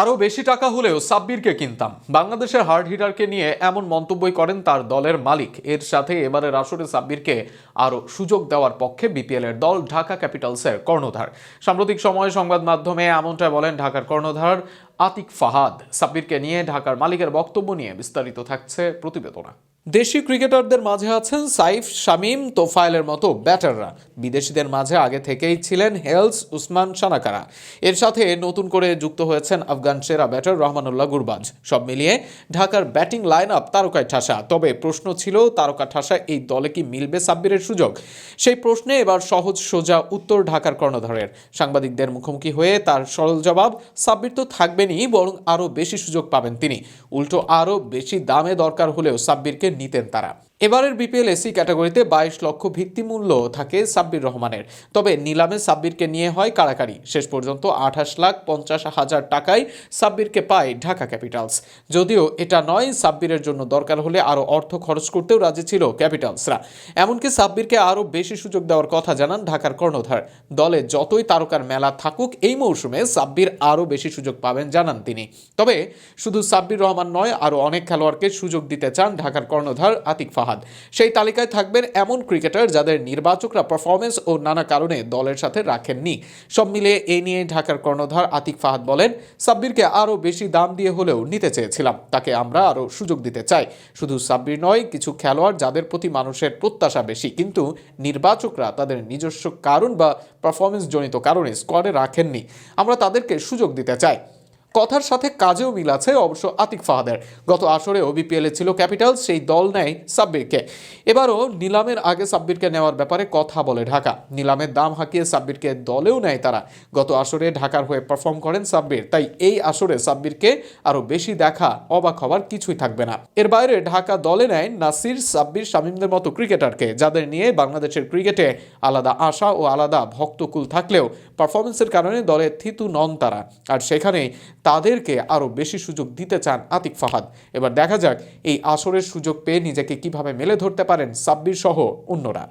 আরও বেশি টাকা হলেও সাব্বিরকে কিনতাম। বাংলাদেশের হার্ড হিটারকে নিয়ে এমন মন্তব্যই করেন তার দলের মালিক। এর সাথে এবারের আসরে সাব্বিরকে আরও সুযোগ দেওয়ার পক্ষে বিপিএলের দল ঢাকা ক্যাপিটালসের কর্ণধার। সাম্প্রতিক সময়ে সংবাদ মাধ্যমে এমনটাই বলেন ঢাকার কর্ণধার আতিক ফাহাদ। সাব্বিরকে নিয়ে ঢাকার মালিকের বক্তব্য নিয়ে বিস্তারিত থাকছে প্রতিবেদনা। দেশি ক্রিকেটারদের মাঝে আছেন সাইফ, শামীম, তোফায়েলের মতো ব্যাটাররা। বিদেশিদের মাঝে আগে থেকেই ছিলেন হেলস উসমান সানাকারা। এর সাথে নতুন করে যুক্ত হয়েছেন আফগান সেরা ব্যাটার রহমানুল্লাহ গুরবাজ। সব মিলিয়ে ঢাকার ব্যাটিং লাইন আপ তারকায় ঠাসা। তবে প্রশ্ন ছিল, তারকা ঠাসা এই দলে কি মিলবে সাব্বিরের সুযোগ? সেই প্রশ্নে এবার সহজ সোজা উত্তর ঢাকার কর্ণধারের। সাংবাদিকদের মুখোমুখি হয়ে তার সরল জবাব, সাব্বির তো থাকবেনই, বরং আরও বেশি সুযোগ পাবেন তিনি। উল্টো আরও বেশি দামে দরকার হলেও সাব্বিরকে নিতেন তারা। এবারের বিপিএল এসি ক্যাটাগরিতে বাইশ লক্ষ ভিত্তিমূল্য থাকে সাব্বির রহমানের। তবে নিলামে সাব্বিরকে নিয়ে হয় কারাকারি শেষ পর্যন্ত আঠাশ লাখ পঞ্চাশ হাজার টাকায় সাব্বিরকে পায় ঢাকা ক্যাপিটালস। যদিও এটা নয়, সাব্বিরের জন্য দরকার হলে আরও অর্থ খরচ করতেও রাজি ছিল ক্যাপিটালসরা। এমনকি সাব্বিরকে আরও বেশি সুযোগ দেওয়ার কথা জানান ঢাকার কর্ণধার। দলে যতই তারকার মেলা থাকুক, এই মৌসুমে সাব্বির আরও বেশি সুযোগ পাবেন জানান তিনি। তবে শুধু সাব্বির রহমান নয়, আরও অনেক খেলোয়াড়কে সুযোগ দিতে চান ঢাকার কর্ণধার আতিক ফাহাদ। সেই তালিকায় থাকবেন এমন ক্রিকেটার যাদের নির্বাচকরা পারফরমেন্স ও নানা কারণে দলের সাথে রাখেননি। সব মিলিয়ে এই নিয়ে ঢাকার কর্ণধার আতিক ফাহাদ বলেন, সাব্বিরকে আরও বেশি দাম দিয়ে হলেও নিতে চেয়েছিলাম। তাকে আমরা আরও সুযোগ দিতে চাই। শুধু সাব্বির নয়, কিছু খেলোয়াড় যাদের প্রতি মানুষের প্রত্যাশা বেশি, কিন্তু নির্বাচকরা তাদের নিজস্ব কারণ বা পারফরমেন্স জনিত কারণে স্কোয়াডে রাখেননি। আমরা তাদেরকে সুযোগ দিতে চাই। কথার সাথে কাজেও মিল আছে অবশ্য আতিক ফাহাদের। গত আসরে ওবিপিএলে ছিল ক্যাপিটাল সেই দল নেয় সাব্বিরকে। এবারও নিলামের আগে সাব্বিরকে নেওয়ার ব্যাপারে কথা বলে ঢাকা। নিলামের দাম হাঁকিয়ে সাব্বিরকে দলেও নেয় তারা। গত আসরে ঢাকার হয়ে পারফর্ম করেন সাব্বির। তাই এই আসরে সাব্বিরকে আরও বেশি দেখা অবাক হওয়ার কিছুই থাকবে না। এর বাইরে ঢাকা দলে নেয় নাসির, সাব্বির, শামীমদের মতো ক্রিকেটারকে, যাদের নিয়ে বাংলাদেশের ক্রিকেটে আলাদা আশা ও আলাদা ভক্তকুল থাকলেও পারফরমেন্সের কারণে দলে থিতু নন তারা। আর সেখানে তাদেরকে আরও বেশি সুযোগ দিতে চান আতিক ফাহাদ। এবার দেখা যাক এই আসরের সুযোগ পেয়ে নিজেকে কীভাবে মেলে ধরতে পারেন সাব্বির সহ অন্যরা।